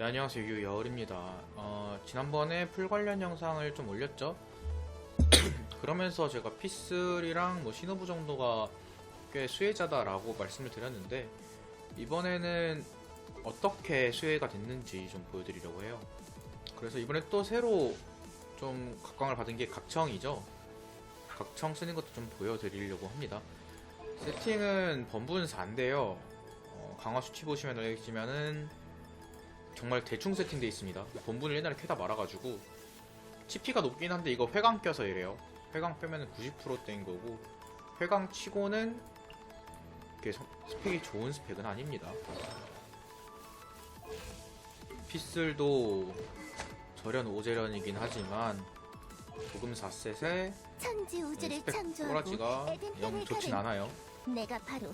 네, 안녕하세요. 유여울입니다. 어, 지난번에 풀 관련 영상을 좀 올렸죠? 그러면서 제가 P3랑 뭐 신호부 정도가 꽤 수혜자다 라고 말씀을 드렸는데, 이번에는 어떻게 수혜가 됐는지 좀 보여드리려고 해요. 그래서 이번에 또 새로 좀 각광을 받은 게 각청이죠. 각청 쓰는 것도 좀 보여드리려고 합니다. 세팅은 번분사인데요. 어, 강화 수치 보시면 알겠지만은 정말 대충 세팅돼 있습니다. 본분을 옛날에 캐다 말아가지고 CP가 높긴 한데 이거 회강 껴서 이래요. 회강 빼면 90%대인 거고 회강 치고는 이렇게 스펙이 좋은 스펙은 아닙니다. 피슬도 절연 오제련이긴 하지만 도금 4셋에 천지 우주를 스펙 창조하고 꼬라지가 영 좋진 않아요. 내가 바로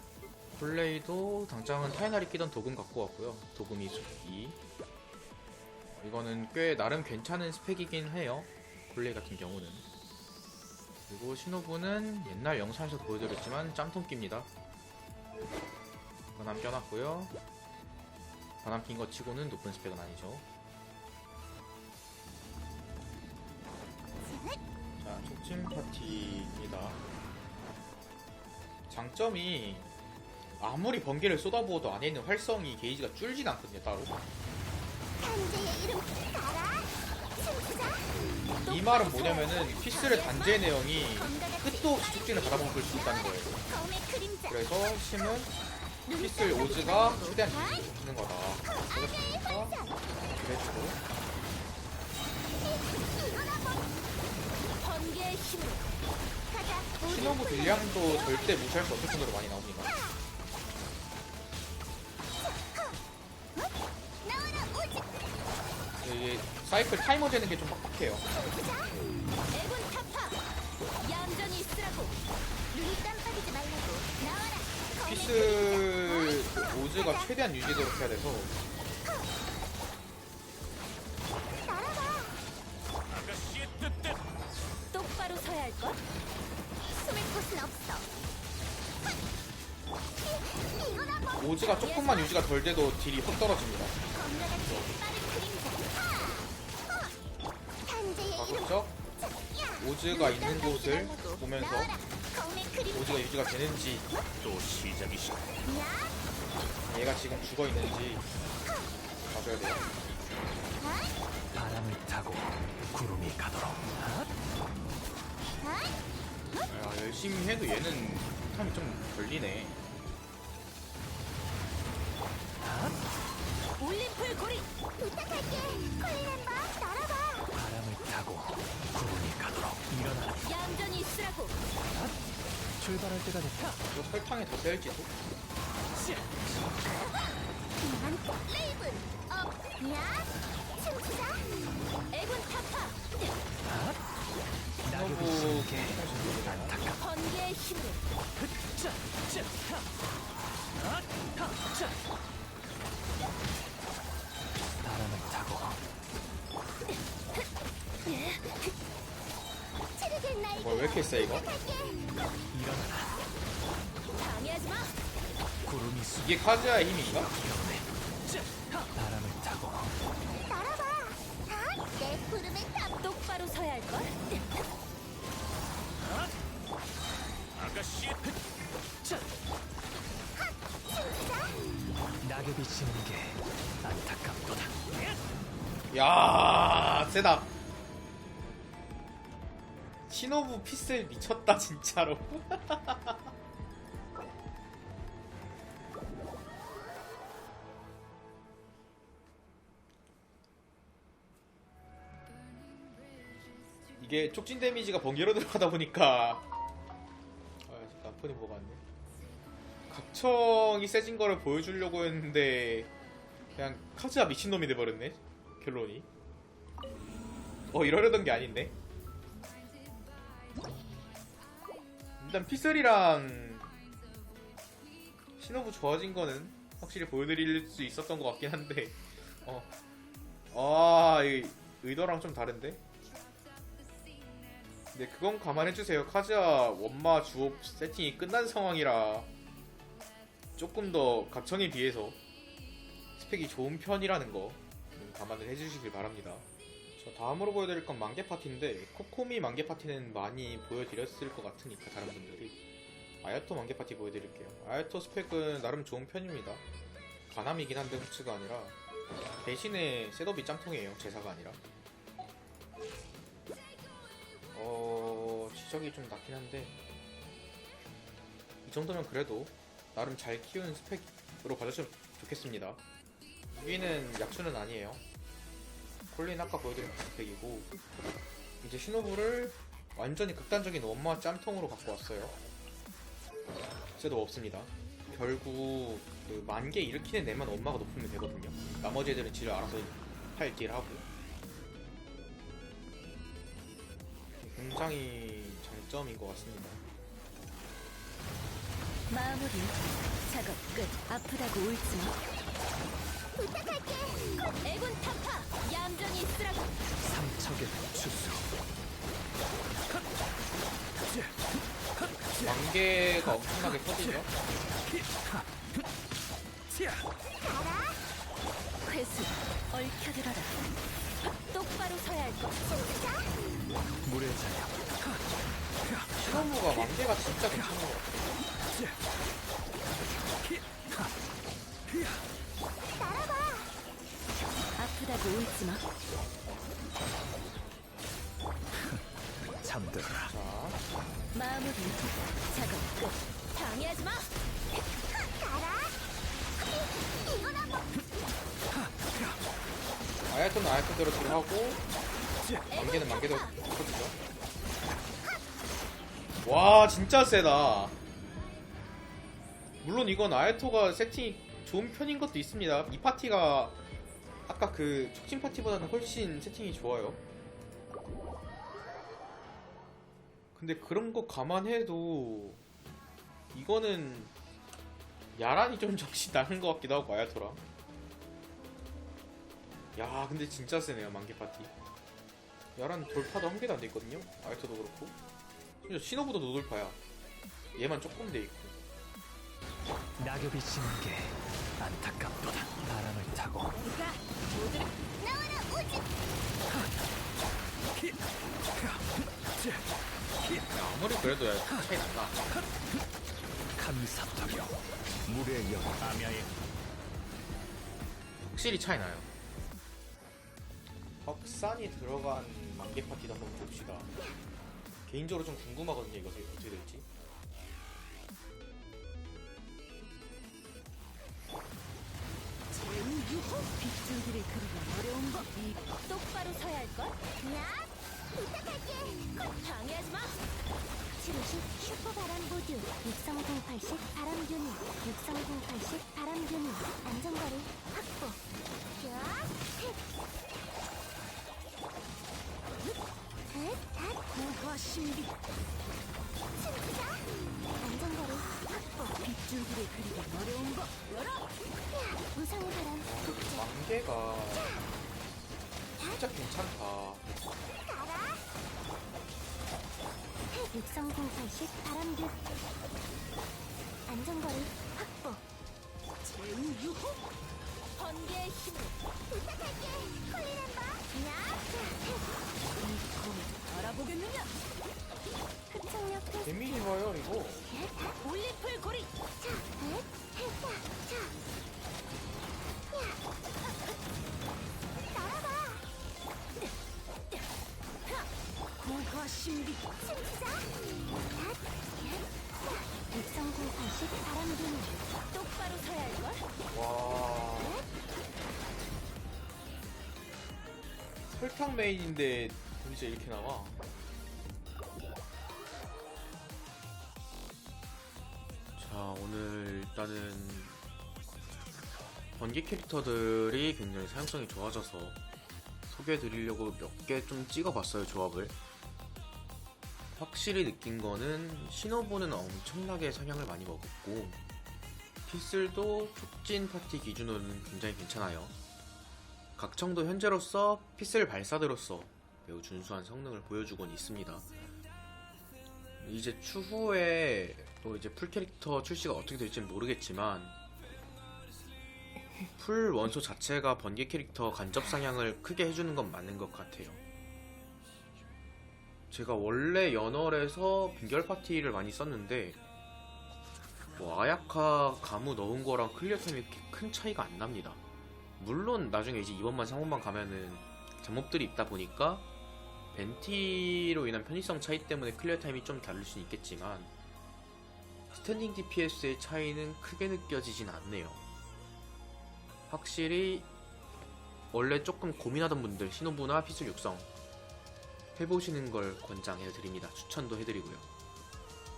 플레이도 당장은 타이날이 끼던 도금 갖고 왔고요. 도금이 2. 이거는 꽤 나름 괜찮은 스펙이긴 해요. 플레이 같은 경우는. 그리고 신호부는 옛날 영상에서 보여드렸지만 짬통 끼입니다. 바람 껴놨고요. 바람 낀 거 치고는 높은 스펙은 아니죠. 자, 촉진 파티입니다. 장점이 아무리 번개를 쏟아부어도 안에 있는 활성이 게이지가 줄진 않거든요 따로. 단지의 이름 알아? 춤추자. 이 말은 뭐냐면은 피스의 단제 내용이 끝도 없이 축진을 받아먹을 수 있다는 거예요. 검의 그림자. 그래서 심은 피스 오즈가 최대한 유지시키는 거다. 그렇습니까? 그래도 번개의 힘으로. 가자. 신호부 딜량도 절대 무시할 수 없을 정도로 많이 나옵니다 이게 사이클 타이머 되는 게 좀 빡빡해요. 피스 그 오즈가 최대한 유지되도록 해야 돼서. 똑바로 서야 할걸? 숨을 곳은 없어! 뭐 오즈가 조금만 유지가 덜 돼도 딜이 확 떨어집니다 오즈가 있는 곳을 보면서 오즈가 유지가 되는지 또 시작이시다. 야! 얘가 지금 죽어 있는지 봐줘야 돼요. 바람을 타고 구름이 가도록. 야, 열심히 해도 얘는 탐이 좀 걸리네. 올림플 고리 출발할 때가 됐다. 이거 설탕에 더 세일지도? 나한테 레이븐 업! 야! 춤추자 애군 타파 안타깝. 번개의 힘으로 자, 자, 하. 아, 하, 자. 바람을 타고 체력을 날개 뭐, 왜 이렇게 세, 이거? 이. 이게 카즈야의 힘인가? 바람을 타고 날아봐 아, 내 부름에 탑 똑바로 서야 할 걸 아가씨. 자, 춤추자 낙엽이 지는 게 안타깝도다. 야 세다. 신호부 피셀 미쳤다, 진짜로. 이게 촉진 데미지가 번개로 들어가다 보니까. 아 나쁜이 뭐가 왔네. 각청이 세진 거를 보여주려고 했는데 그냥 카즈야 미친놈이 돼버렸네 결론이. 어 이러려던 게 아닌데. 일단 피슬이랑 신호부 좋아진 거는 확실히 보여드릴 수 있었던 것 같긴 한데. 어. 아, 이 의도랑 좀 다른데? 근데 그건 감안해주세요. 카즈야 원마 주업 세팅이 끝난 상황이라 조금 더 각청에 비해서 스펙이 좋은 편이라는 거 감안을 해주시길 바랍니다. 자, 다음으로 보여드릴 건 만개 파티인데 코코미 만개 파티는 많이 보여드렸을 것 같으니까 다른 분들이 아야토 만개 파티 보여드릴게요. 아야토 스펙은 나름 좋은 편입니다. 가남이긴 한데 후츠가 아니라 대신에 셋업이 짱통이에요. 제사가 아니라. 어 지적이 좀 낮긴 한데 이 정도면 그래도 나름 잘 키운 스펙으로 봐주시면 좋겠습니다. 위는 약수는 아니에요. 콜린 아까 보여드린 그 스펙이고 이제 신호부를 완전히 극단적인 원마 짬통으로 갖고 왔어요. 쟤도 없습니다. 결국 그 만개 일으키는 애만 원마가 높으면 되거든요. 나머지 애들은 지를 알아서 할길 하고 굉장히 장점인 것 같습니다. 마무리. 작업 끝. 아프다고 울지 마. 부탁할게. 애군 타파. 얌전히 있으라고. 삼척의 추수 만개가 엄청나게 커지죠. 회수. 얽혀들어라. 똑바로 서야 할 것. 물의 자녀 신호부가 만개가 진짜 괜찮은 것 같아요. 아프다고 울지 마. 잠들어라 자, 마무리. 작업 끝. 방해하지 마. 가라. 이건 한번. 아야토는 아야토대로 들어가고 만개는 만개대로 터지죠. 와 진짜 세다. 물론 이건 아야토가 세팅이 좋은 편인 것도 있습니다. 이 파티가 아까 그 촉진 파티보다는 훨씬 세팅이 좋아요. 근데 그런 거 감안해도 이거는 야란이 좀 정신 나는 것 같기도 하고 아야토랑. 야 근데 진짜 세네요 만개 파티 야란 돌파도 한 개도 안 돼 있거든요. 아이토도 그렇고. 심지어 신호부도 노돌파야. 얘만 조금 돼 있고. 낙엽이 지는 게 안타깝도다. 바람을 타고. 내가? 모두를 나와라. 야, 아무리 그래도 야 차이 난다. 감사토려 물의 영 아며의. 확실히 차이 나요. 벽산이 들어간 만개 파티도 한번 봅시다. 개인적으로 좀 궁금하거든요 이거 어떻게 될지 고화 신비. 숨기자. 안전거리 확보. 빗줄기를 그리기 어려운 법. 열어. 무상의 바람 아, 만개가 진짜 괜찮다 6080 바람균 안전거리 확보 제우유호 번개의 힘을 부탁할게 콜리랜바 야 이거 알아보겠느냐? 흡착력 테스트. 데미지 봐요 이거. 올리플 고리. 자, 넷, 했다, 자. 야. 날아봐. 고화 신비 숨기자. 6080 바람균 똑바로 서야 할걸? 와. 설탕 메인인데 데미지가 이렇게 나와 일단은 번개 캐릭터들이 굉장히 사용성이 좋아져서 소개해드리려고 몇 개 좀 찍어봤어요 조합을 확실히 느낀 거는 신호부는 엄청나게 사냥을 많이 먹었고 피슬도 촉진 파티 기준으로는 굉장히 괜찮아요. 각청도 현재로서 피슬 발사대로서 매우 준수한 성능을 보여주곤 있습니다. 이제 추후에 또 이제 풀 캐릭터 출시가 어떻게 될지는 모르겠지만 풀 원소 자체가 번개 캐릭터 간접 상향을 크게 해주는 건 맞는 것 같아요. 제가 원래 연월에서 빈결 파티를 많이 썼는데 뭐 아야카 가무 넣은 거랑 클리어 타임이 그렇게 큰 차이가 안 납니다. 물론 나중에 이제 2번만 3번만 가면은 잡몹들이 있다 보니까 벤티로 인한 편의성 차이 때문에 클리어 타임이 좀 다를 수는 있겠지만 스탠딩 DPS의 차이는 크게 느껴지진 않네요. 확실히 원래 조금 고민하던 분들 신호부나 피술 육성 해보시는 걸 권장해 드립니다. 추천도 해드리고요.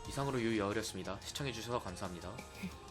이상으로 유여울이었습니다. 시청해주셔서 감사합니다.